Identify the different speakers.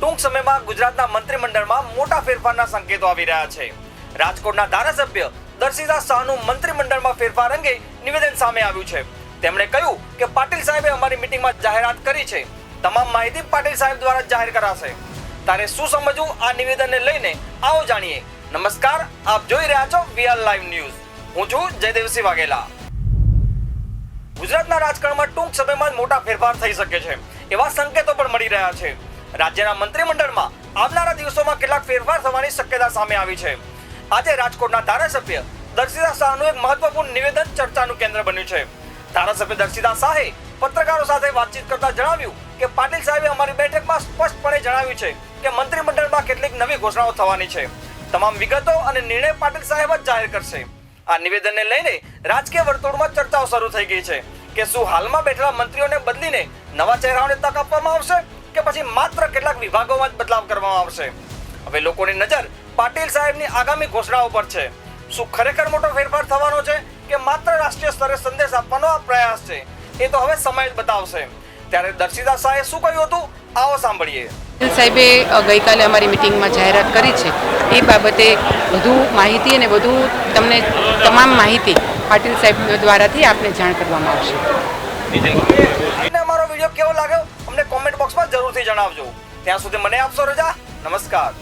Speaker 1: ટૂંક સમયમાં ગુજરાતના મંત્રીમંડળમાં મોટા ફેરફારના સંકેતો આવી રહ્યા છે. રાજકોટના ધારાસભ્ય દર્શિતા શાહનું મંત્રીમંડળમાં ફેરફાર અંગે નિવેદન સામે આવ્યું છે. તેમણે કહ્યું કે પાટીલ સાહેબે અમારી મિટિંગમાં જાહેરાત કરી છે. તમામ માહિતી પાટીલ સાહેબ દ્વારા જાહેર કરાશે. તારે શું સમજવું? આ નિવેદનને લઈને આવો જાણીએ. નમસ્કાર, આપ જોઈ રહ્યા છો વીઆર લાઈવ ન્યૂઝ. હું છું જયદેવસિંહ વાઘેલા. ગુજરાતના રાજકારણમાં ટૂંક સમયમાં મોટા ફેરફાર થઈ શકે છે. એવા સંકેતો પણ મળી રહ્યા છે. રાજ્યના મંત્રીમંડળમાં આવનારા દિવસોમાં કેટલાક ફેરફાર થવાની શક્યતા સામે આવી છે. આજે રાજકોટના ધારાસભ્ય દર્શિતા શાહનું એક મહત્વપૂર્ણ નિવેદન ચર્ચાનું કેન્દ્ર બન્યું છે. ધારાસભ્ય દર્શિતા શાહે પત્રકારો સાથે વાતચીત કરતા જણાવ્યું કે પાટીલ સાહેબે અમારી બેઠકમાં સ્પષ્ટપણે જણાવ્યું છે કે મંત્રીમંડળમાં કેટલીક નવી ઘોષણાઓ થવાની છે. તમામ વિગતો અને નિર્ણય પાટીલ સાહેબ જ જાહેર કરશે. આ નિવેદનને લઈને રાજકીય વર્તુળમાં ચર્ચાઓ શરૂ થઈ ગઈ છે કે શું હાલમાં બેઠેલા મંત્રીઓને બદલીને નવા ચહેરાઓને તક આપવામાં આવશે? કે પછી માત્ર કેટલાક વિભાગોમાં જ બદલાવ કરવામાં આવશે? હવે લોકોની નજર પાટીલ સાહેબની આગામી ઘોષણાઓ પર છે. શું ખરેખર મોટો ફેરફાર થવાનો છે કે માત્ર રાષ્ટ્રીય સ્તરે સંદેશ આપવાનો આ પ્રયાસ છે? એ તો હવે સમય જ બતાવશે. ત્યારે દર્શિતા શાહે શું કહ્યું હતું? આવો સાંભળીએ.
Speaker 2: પાટીલ સાહેબે ગઈકાલે અમારી મિટિંગમાં જાહેરાત કરી છે. એ બાબતે વધુ માહિતી અને વધુ તમને તમામ માહિતી પાટીલ સાહેબ દ્વારાથી આપને જાણ કરવામાં આવશે.
Speaker 1: જરૂરથી જણાવજો. ત્યાં સુધી મને આપશો રજા? નમસ્કાર.